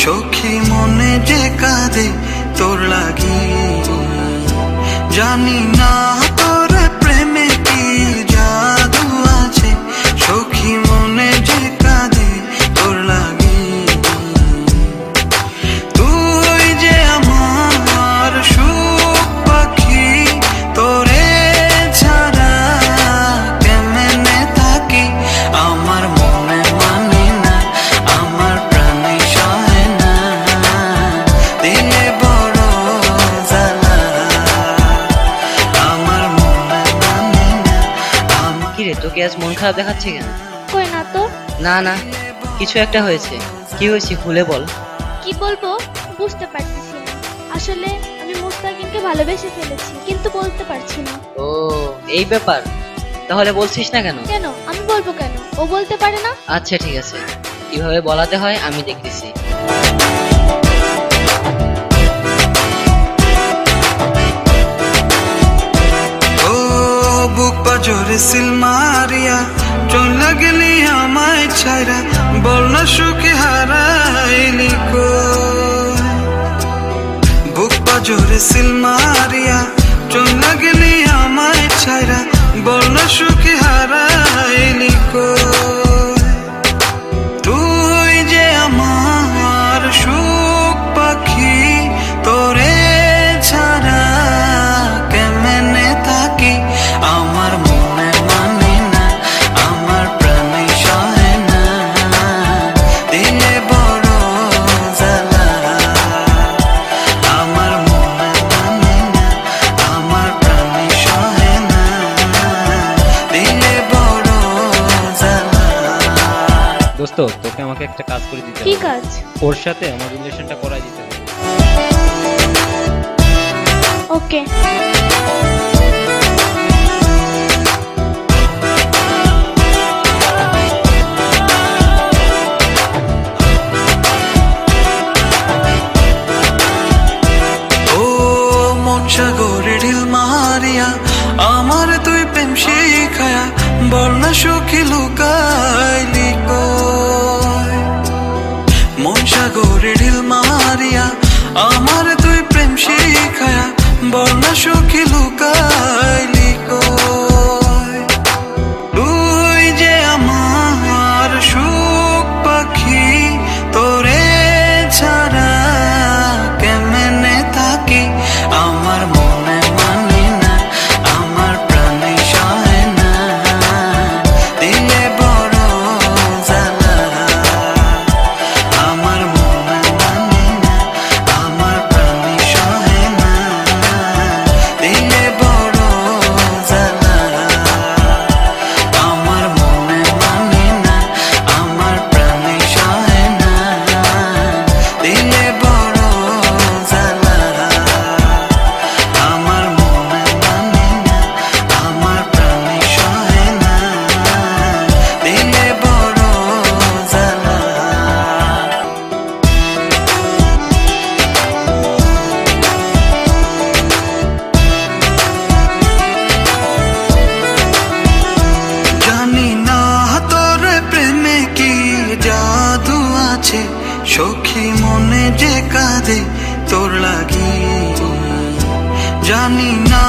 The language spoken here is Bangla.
সখী মনে যে কাঁদে তোর লাগি। জানি না তোর তোকে আজ মন খারাপ দেখাচ্ছে কেন? কই না তো। না না কিছু একটা হয়েছে। কি হয়েছে খুলে বল। কি বলব? বুঝতে পারতেছি না। আসলে আমি মুস্তাকিনকে ভালোবেসে ফেলেছি কিন্তু বলতে পারছি না। ও এই ব্যাপার? তাহলে বলছিস না কেন? কেন? আমি বলব কেন? ও বলতে পারে না? আচ্ছা ঠিক আছে। কীভাবে বলাতে হয় আমি দেখতেছি। ও বুক পাজরে সিল মারিয়া চলে গেলি আমায় ছাড়া বল না সুখে হারাইলি কো বুক পাজরে সিল মারিয়া চলে গেলি আমায় ছাড়া বল না সুখে হারাইলি দোস্ত তোকে আমাকে একটা কাজ করে দিতে কি কাজ? ওর সাথে আমার রিলেশনটা করাই দিতে হবে। ওকে। ও মন সাগরে ঢিল মারিয়া আমার তুই প্রেম শিখায়া বল না সুখী লুকাইলি সাগরে ঢিল মারিয়া আমার সখী মনে যে কাঁদে তোর লাগি। জানি না